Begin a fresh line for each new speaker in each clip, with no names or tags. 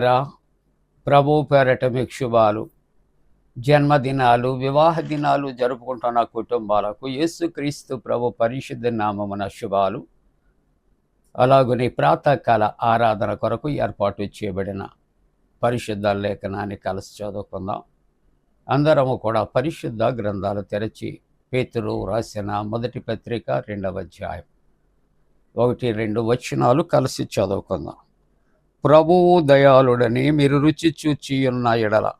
ప్రియులారా ప్రభు పేరట మీకు శుభాలు. జన్మదినాలు వివాహ దినాలు జరుపుకుంటున్న కుటుంబాలకు యేసుక్రీస్తు ప్రభు పరిశుద్ధ నామమున శుభాలు. అలాగని ప్రాతకాల ఆరాధన కొరకు ఏర్పాటు చేయబడిన పరిశుద్ధ లేఖనాన్ని కలిసి చదువుకుందాం. అందరము కూడా పరిశుద్ధ గ్రంథాలు తెరచి పేతురు రాసిన మొదటి పత్రిక రెండవ అధ్యాయం. ఒకటి రెండు వచనాలు కలిసి చదువుకుందాం. ప్రభువు దయాళుడని మీరు రుచి చూచి ఉన్న ఎడల.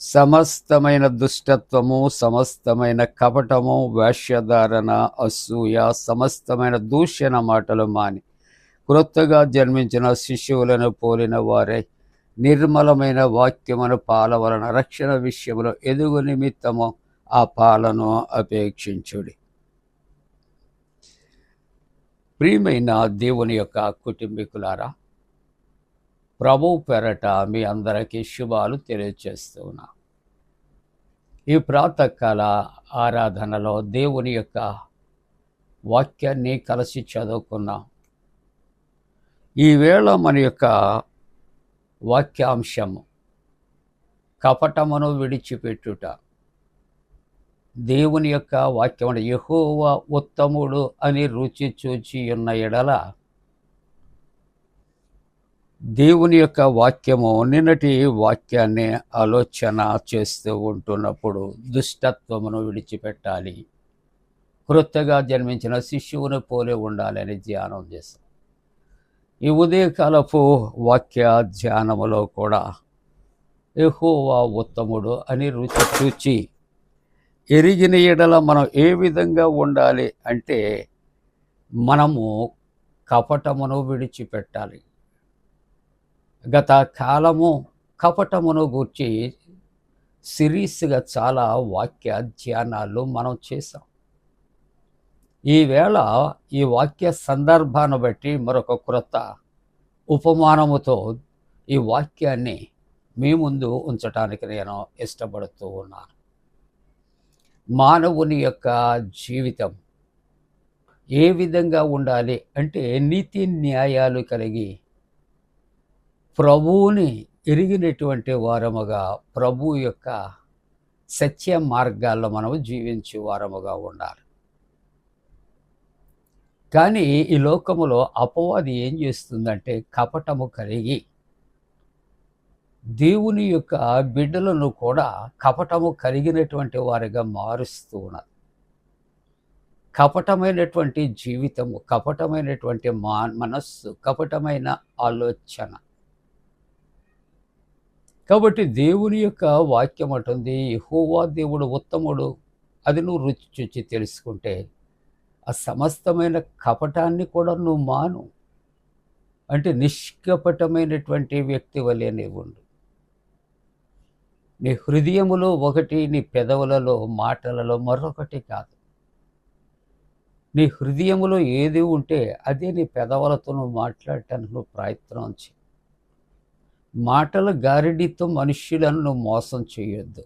సమస్తమైన దుష్టత్వము సమస్తమైన కపటము వేష్యధారణ అసూయ సమస్తమైన దూషణ మాటలు మాని క్రొత్తగా జన్మించిన శిశువులను పోలిన వారే నిర్మలమైన వాక్యమును పాలవలన రక్షణ విషయంలో ఎదుగు నిమిత్తము ఆ పాలను అపేక్షించుడి. ప్రియమైన దేవుని యొక్క కుటుంబీకులారా ప్రభు పెరట మీ అందరికీ శుభాలు తెలియజేస్తూ ఉన్నా ఈ ప్రాతకాల ఆరాధనలో దేవుని యొక్క వాక్యాన్ని కలిసి చదువుకున్నాం. ఈవేళ మన యొక్క వాక్యాంశము కపటమును విడిచిపెట్టుట. దేవుని యొక్క వాక్యము యెహోవా ఉత్తముడు అని రుచి చూచి ఉన్న ఎడల దేవుని యొక్క వాక్యము నిన్నటి వాక్యాన్ని ఆలోచన చేస్తూ ఉంటున్నప్పుడు దుష్టత్వమును విడిచిపెట్టాలి. క్రొత్తగా జన్మించిన శిష్యువుని పోలే ఉండాలని ధ్యానం చేస్తాం. ఈ ఉదయకాలపు వాక్య ధ్యానములో కూడా ఎహోవా ఉత్తముడు అని రుచి చూచి ఎరిగిన ఎడల మనం ఏ విధంగా ఉండాలి అంటే మనము కపటమును విడిచిపెట్టాలి. గత కాలము కపటమును గూర్చి సిరీస్గా చాలా వాక్య ధ్యానాలు మనం చేసాం ఈవేళ ఈ వాక్య సందర్భాన్ని బట్టి మరొక క్రొత్త ఉపమానముతో ఈ వాక్యాన్ని మీ ముందు ఉంచటానికి నేను ఇష్టపడుతూ ఉన్నాను. మానవుని యొక్క జీవితం ఏ విధంగా ఉండాలి అంటే నీతి న్యాయాలు కలిగి ప్రభువుని ఎరిగినటువంటి వారముగా ప్రభు యొక్క సత్య మార్గాల్లో మనము జీవించే వారముగా ఉండాలి. కానీ ఈ లోకములో అపవాది ఏం చేస్తుందంటే కపటము కలిగి దేవుని యొక్క బిడ్డలను కూడా కపటము కలిగినటువంటి వారిగా మారుస్తూ ఉన్నారు కపటమైనటువంటి జీవితము కపటమైనటువంటి మా మనస్సు కపటమైన ఆలోచన కాబట్టి దేవుని యొక్క వాక్యం అంటుంది హోవా దేవుడు ఉత్తముడు. అది నువ్వు రుచి చూచి తెలుసుకుంటే ఆ సమస్తమైన కపటాన్ని కూడా నువ్వు మాను. అంటే నిష్కపటమైనటువంటి వ్యక్తి వలె నీవు ఉండు. నీ హృదయములో ఒకటి నీ పెదవులలో మాటలలో మరొకటి కాదు. నీ హృదయములో ఏది ఉంటే అదే నీ పెదవులతో నువ్వు మాట్లాడటానికి నువ్వు ప్రయత్నం చేయి. మాటల గారిడితో మనుష్యులను నువ్వు మోసం చేయొద్దు.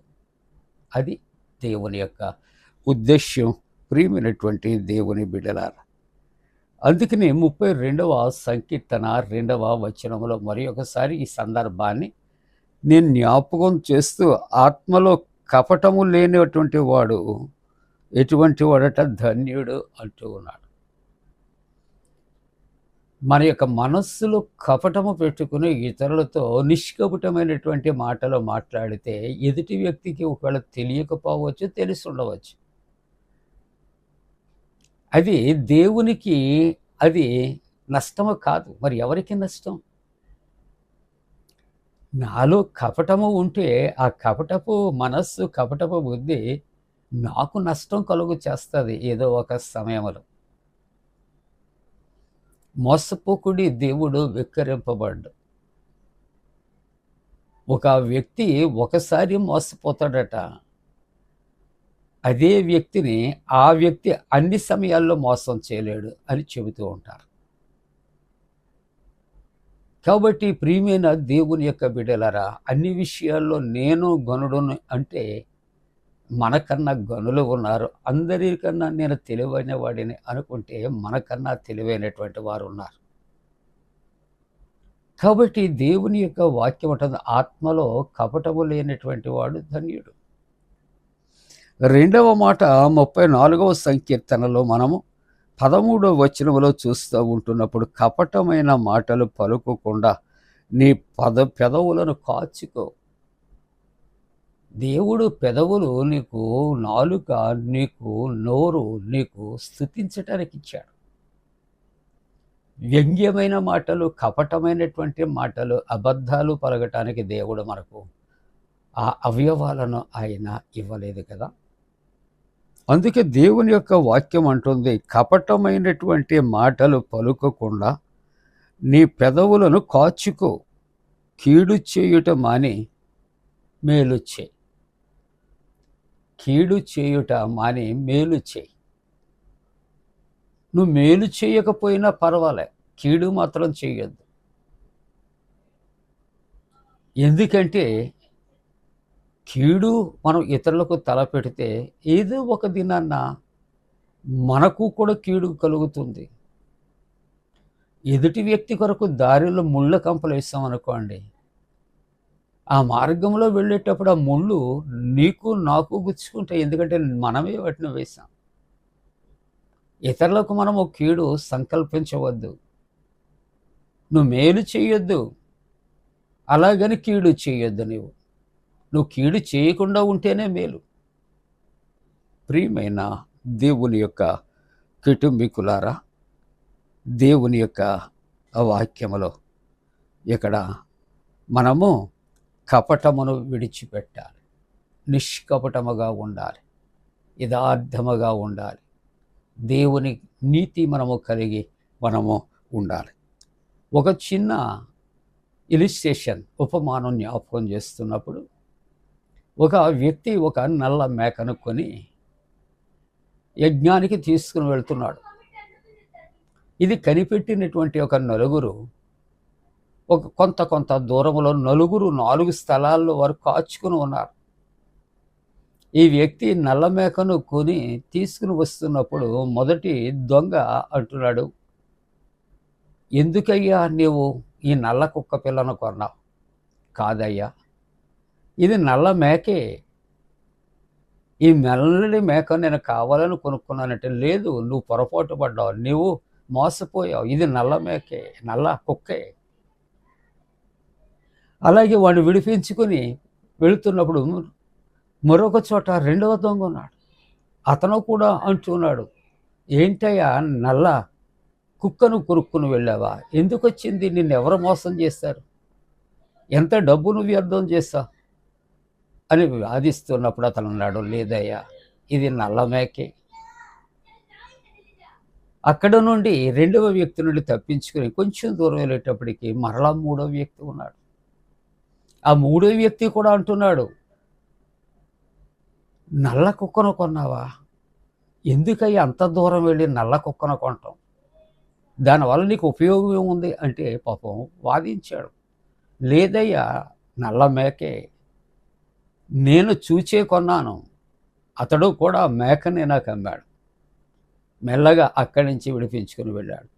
అది దేవుని యొక్క ఉద్దేశ్యం ప్రియమైనటువంటి దేవుని బిడ్డలారా. అందుకని ముప్పై రెండవ సంకీర్తన రెండవ వచనంలో మరి ఒకసారి ఈ సందర్భాన్ని నేను జ్ఞాపకం చేస్తూ ఆత్మలో కపటము లేనటువంటి వాడు ఎటువంటి వాడట ధన్యుడు అంటూ ఉన్నాడు. మన యొక్క మనస్సులో కపటము పెట్టుకుని ఇతరులతో నిష్కపటమైనటువంటి మాటలు మాట్లాడితే ఎదుటి వ్యక్తికి ఒకవేళ తెలియకపోవచ్చు తెలిసి ఉండవచ్చు అది దేవునికి అది నష్టము కాదు. మరి ఎవరికి నష్టం? నాలో కపటము ఉంటే ఆ కపటపు మనస్సు కపటపు బుద్ధి నాకు నష్టం కలుగు చేస్తుంది ఏదో ఒక సమయంలో. మోసపోకుడి దేవుడు వెక్కరింపబడ్డు. ఒక వ్యక్తి ఒకసారి మోసపోతాడట. అదే వ్యక్తిని ఆ వ్యక్తి అన్ని సమయాల్లో మోసం చేయలేడు అని చెబుతూ ఉంటారు. కాబట్టి ప్రియమైన దేవుని యొక్క బిడలరా అన్ని విషయాల్లో నేను గనుడును అంటే మనకన్నా గనులు ఉన్నారు. అందరికన్నా నేను తెలివైన వాడిని అనుకుంటే మనకన్నా తెలివైనటువంటి వారు ఉన్నారు కాబట్టి దేవుని యొక్క వాక్యం ఉంటుంది ఆత్మలో కపటము లేనటువంటి వాడు ధన్యుడు. రెండవ మాట ముప్పై నాలుగవ సంకీర్తనలో మనము పదమూడవ వచనంలో చూస్తూ ఉంటున్నప్పుడు కపటమైన మాటలు పలుకోకుండా నీ పద పెదవులను కాచుకో. దేవుడు పెదవులు నీకు నాలుక నీకు నోరు నీకు స్థుతించటానికి ఇచ్చాడు. వ్యంగ్యమైన మాటలు కపటమైనటువంటి మాటలు అబద్ధాలు పలగటానికి దేవుడు మనకు ఆ అవయవాలను ఆయన ఇవ్వలేదు కదా. అందుకే దేవుని యొక్క వాక్యం అంటుంది కపటమైనటువంటి మాటలు పలుకకుండా నీ పెదవులను కాచుకో కీడు చేయుట మాని మేలు చేయి. కీడు చేయుట మాని మేలు చేయి. నువ్వు మేలు చేయకపోయినా పర్వాలే కీడు మాత్రం చేయొద్దు. ఎందుకంటే కీడు మనం ఇతరులకు తలపెడితే ఏదో ఒక దినాన్న మనకు కూడా కీడు కలుగుతుంది. ఎదుటి వ్యక్తి కొరకు దారిలో ముళ్ళ కంపలు వేస్తామనుకోండి ఆ మార్గంలో వెళ్ళేటప్పుడు ఆ ముళ్ళు నీకు నాకు గుచ్చుకుంటాయి. ఎందుకంటే మనమే వాటిని వేసాం ఇతరులకు మనము కీడు సంకల్పించవద్దు. నువ్వు మేలు చేయొద్దు. అలాగని కీడు చేయొద్దు నీవు. నువ్వు కీడు చేయకుండా ఉంటేనే మేలు. ప్రియమైన దేవుని యొక్క కుటుంబీకులారా దేవుని యొక్క వాక్యములో ఇక్కడ మనము కపటమును విడిచిపెట్టాలి. నిష్కపటముగా ఉండాలి. యథార్థముగా ఉండాలి. దేవుని నీతి మనము కలిగి మనము ఉండాలి. ఒక చిన్న ఇలిస్ట్రేషన్ ఉపమానం జ్ఞాపకం చేస్తున్నప్పుడు ఒక వ్యక్తి ఒక నల్ల మేకను కొని యజ్ఞానికి తీసుకుని వెళ్తున్నాడు. ఇది కనిపెట్టినటువంటి ఒక నలుగురు ఒక కొంత కొంత దూరంలో నలుగురు నాలుగు స్థలాల్లో వారు కాచుకుని ఉన్నారు. ఈ వ్యక్తి నల్ల మేకను కొని తీసుకుని వస్తున్నప్పుడు మొదటి దొంగ అంటున్నాడు ఎందుకయ్యా నీవు ఈ నల్ల కుక్క పిల్లను కొన్నావు? కాదయ్యా ఇది నల్ల మేకే. ఈ మెల్లని మేక నేను కావాలని కొనుక్కున్నానంటే లేదు నువ్వు పొరపాటు పడ్డావు నువ్వు మోసపోయావు. ఇది నల్ల మేకే నల్ల కుక్కే. అలాగే వాడిని విడిపించుకుని వెళుతున్నప్పుడు మరొక చోట రెండవ దొంగ ఉన్నాడు. అతను కూడా అంటున్నాడు ఏంటయ్యా నల్ల కుక్కను కొనుక్కుని వెళ్ళావా? ఎందుకు వచ్చింది నిన్ను ఎవరు మోసం చేస్తారు ఎంత డబ్బు నువ్వు వ్యర్థం చేస్తా అని వాదిస్తున్నప్పుడు అతను అన్నాడు లేదయ్యా ఇది నల్ల మేకే. అక్కడ నుండి రెండవ వ్యక్తి నుండి తప్పించుకుని కొంచెం దూరం వెళ్ళేటప్పటికి మరలా మూడవ వ్యక్తి ఉన్నాడు. ఆ మూడో వ్యక్తి కూడా అంటున్నాడు నల్ల కుక్కను కొన్నావా? ఎందుకయ్యి అంత దూరం వెళ్ళి నల్ల కుక్కను కొంటాం దానివల్ల నీకు ఉపయోగం ఏముంది? అంటే పాపం వాదించాడు లేదయ్యా నల్ల మేకే. నేను చూచే కొన్నాను అతడు కూడా మేకని నాకు అమ్మాడు. మెల్లగా అక్కడి నుంచి విడిపించుకుని వెళ్ళాడు.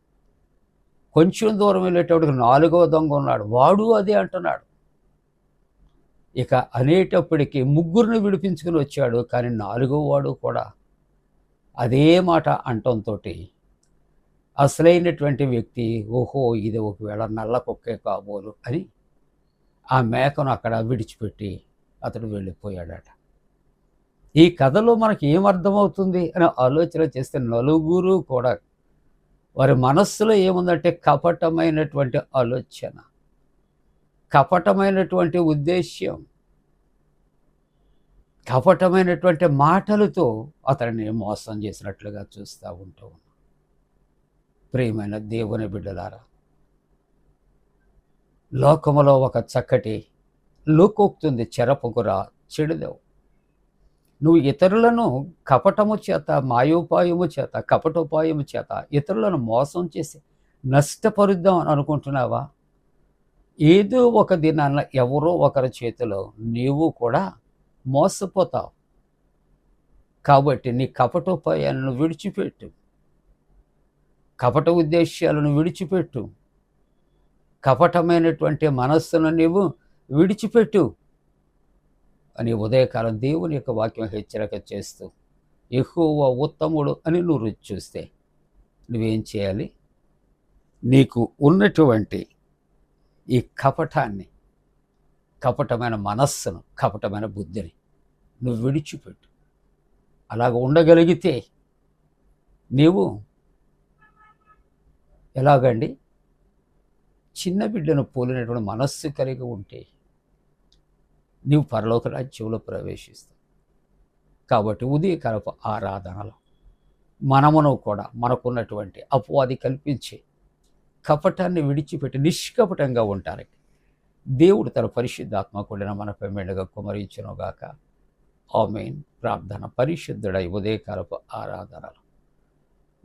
కొంచెం దూరం వెళ్ళేటప్పటికి నాలుగవ దొంగ ఉన్నాడు. వాడు అదే అంటున్నాడు ఇక అనేటప్పటికీ ముగ్గురిని విడిపించుకుని వచ్చాడు కానీ నాలుగో వాడు కూడా అదే మాట అంటంతో అసలైనటువంటి వ్యక్తి ఓహో ఇది ఒకవేళ నల్ల కుక్కే కాబోలు అని ఆ మేకను అక్కడ విడిచిపెట్టి అతడు వెళ్ళిపోయాడట. ఈ కథలో మనకి ఏం అర్థమవుతుంది ఆలోచన చేస్తే నలుగురు కూడా వారి మనస్సులో ఏముందంటే కపటమైనటువంటి ఆలోచన. కపటమైనటువంటి ఉద్దేశ్యం కపటమైనటువంటి మాటలతో అతడిని మోసం చేసినట్లుగా చూస్తూ ఉంటూ ఉన్నాం. ప్రియమైన దేవుని బిడ్డలారా లోకములో ఒక చక్కటి లూకోక్తుంది చెరపుకురా చెడుదేవు. నువ్వు ఇతరులను కపటము చేత మాయోపాయము చేత కపటోపాయము చేత ఇతరులను మోసం చేసి నష్టపరుద్దాం అని అనుకుంటున్నావా? ఏదో ఒక దినాన ఎవరో ఒకరి చేతిలో నీవు కూడా మోసపోతావు. కాబట్టి నీ కపటోపాయాలను విడిచిపెట్టు. కపట ఉద్దేశ్యాలను విడిచిపెట్టు. కపటమైనటువంటి మనస్సును నీవు విడిచిపెట్టు అని ఉదయకాలం దేవుని యొక్క వాక్యం హెచ్చరిక చేస్తూ ఎక్కువ ఉత్తముడు అని నువ్వు రుచి చూస్తే నువ్వేం చేయాలి? నీకు ఉన్నటువంటి ఈ కపటాన్ని కపటమైన మనస్సును కపటమైన బుద్ధిని నువ్వు విడిచిపెట్టు. అలాగ ఉండగలిగితే నీవు ఎలాగండి? చిన్న బిడ్డను పోలినటువంటి మనస్సు కలిగి ఉంటే నీవు పరలోక రాజ్యంలో ప్రవేశిస్తావు. కాబట్టి ఉదయకరపు ఆరాధనలో మనమును కూడా మనకున్నటువంటి అపవాది కల్పించే కపటాన్ని విడిచిపెట్టి నిష్కపటంగా ఉంటారు దేవుడు తన పరిశుద్ధాత్మ కూడిన మనపై మెండుగా కుమరించునుగాక ఆమెన్. ప్రార్థన పరిశుద్ధుడై ఉదయకాలపు ఆరాధనలు.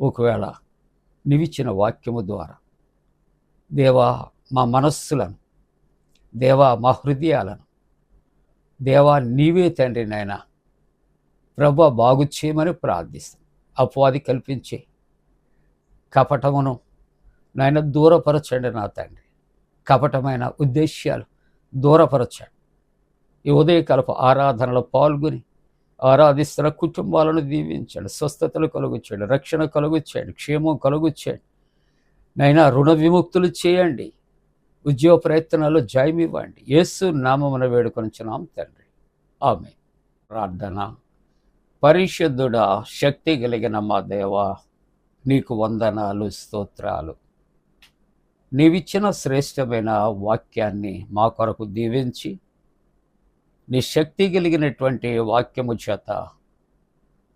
ఒకవేళ నివిచ్చిన వాక్యము ద్వారా దేవా మా మనస్సులను దేవా మా హృదయాలను దేవా నీవే తండ్రి నాయన ప్రభ బాగు చేయమని ప్రార్థిస్తాం. అపవాది కల్పించే కపటమును నాయన దూరపరచండి నా తండ్రి. కపటమైన ఉద్దేశ్యాలు దూరపరచండి. ఈ ఉదయకాలపు ఆరాధనలో పాల్గొని ఆరాధిస్తున్న కుటుంబాలను దీవించండి స్వస్థతలు కలుగుచేయండి రక్షణ కలుగుచేయండి క్షేమం కలుగుచేయండి. నైనా రుణ విముక్తులు చేయండి. ఉద్యోగ ప్రయత్నాలు జయమివ్వండి యేసు నామమున వేడుకొనిచ్చినాం తండ్రి. ఆమె ప్రార్థన. పరిశుద్ధుడా శక్తి కలిగిన మా దేవ నీకు వందనాలు స్తోత్రాలు. నీవిచ్చిన శ్రేష్టమైన వాక్యాన్ని మా కొరకు దీవించి నీ శక్తి కలిగినటువంటి వాక్యము చేత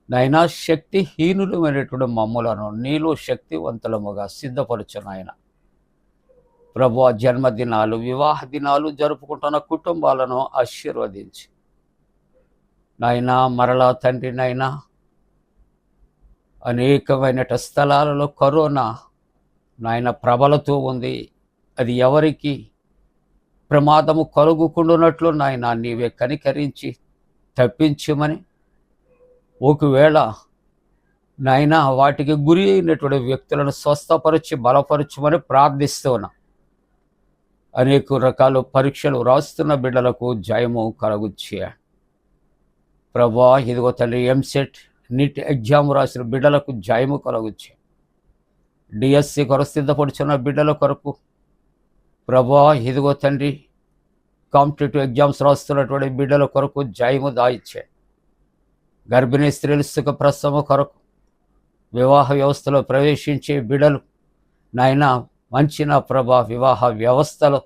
నైనా శక్తిహీనులమైనటువంటి మమ్ములను నీలో శక్తివంతులముగా సిద్ధపరచు నాయన. ప్రభు జన్మదినాలు వివాహ దినాలు జరుపుకుంటున్న కుటుంబాలను ఆశీర్వదించి నాయనా మరలా తండ్రి నాయనా అనేకమైన స్థలాలలో కరోనా నాయన ప్రబలతో ఉంది. అది ఎవరికి ప్రమాదము కలుగుకుండునట్లు నాయన నీవే కనికరించి తప్పించమని. ఒకవేళ నాయన వాటికి గురి అయినటువంటి వ్యక్తులను స్వస్థపరచి బలపరచమని ప్రార్థిస్తూ ఉన్నా అనేక రకాల పరీక్షలు రాస్తున్న బిడ్డలకు జయము కలుగుచ్చే ప్రభా ఇదిగో తండ్రి ఎంసెట్ నీట్ ఎగ్జామ్ రాసిన బిడ్డలకు జయము కలుగుచ్చే డిఎస్సి కొరకు సిద్ధపడుచున్న బిడ్డల కొరకు ప్రభా ఇదిగో తండ్రి కాంపిటేటివ్ ఎగ్జామ్స్ రాస్తున్నటువంటి బిడ్డల కొరకు జయము దాయిచ్చే. గర్భిణీ స్త్రీలు సుఖ ప్రసవ కొరకు వివాహ వ్యవస్థలో ప్రవేశించే బిడ్డలు. నాయన మంచి నా ప్రభా వివాహ వ్యవస్థలో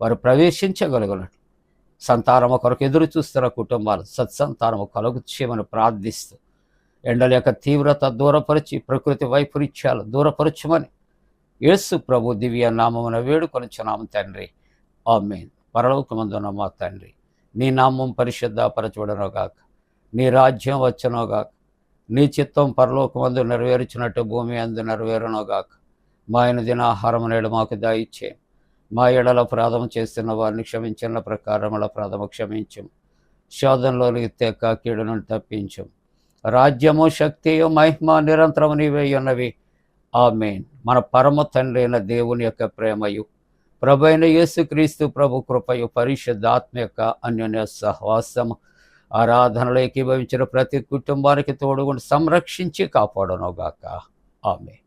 వారు ప్రవేశించగలగలరు సంతానము కొరకు ఎదురు చూస్తున్న కుటుంబాలు సత్సంతానము కలుగుచ్చేమని ప్రార్థిస్తూ ఎండల యొక్క తీవ్రత దూరపరిచి ప్రకృతి వైపరీత్యాలు దూరపరచమని యేసు ప్రభు దివ్య నామమున వేడుకొనుచున్నాము తండ్రి. ఆమె పరలోకమందున మా తండ్రి. నీ నామం పరిశుద్ధపరచబడనుగాక నీ రాజ్యం వచ్చునోగాక నీ చిత్తం పరలోకమందు నెరవేర్చినట్టు భూమి అందు నెరవేరునోగాక. మా ఆయన దినాహారం నేడు మాకు దాయిచ్చే మా ఎడల ప్రాధము చేస్తున్న వారిని క్షమించిన ప్రకారముల ప్రాథమ క్షమించం శోధనలోనికి తెక్క కీడు నుండి తప్పించం రాజ్యము శక్తియు మహిమ నిరంతరము నీవే ఉన్నవి. ఆమెన్. మన పరమ తండ్రి అయిన దేవుని యొక్క ప్రేమయు ప్రభు అయిన యేసుక్రీస్తు ప్రభు కృపయు పరిశుద్ధాత్మ యొక్క అన్యోన్య సహవాసము ఆరాధనలో ఏకీభవించిన ప్రతి కుటుంబానికి తోడుగుండి సంరక్షించి కాపాడనుగాక. ఆమె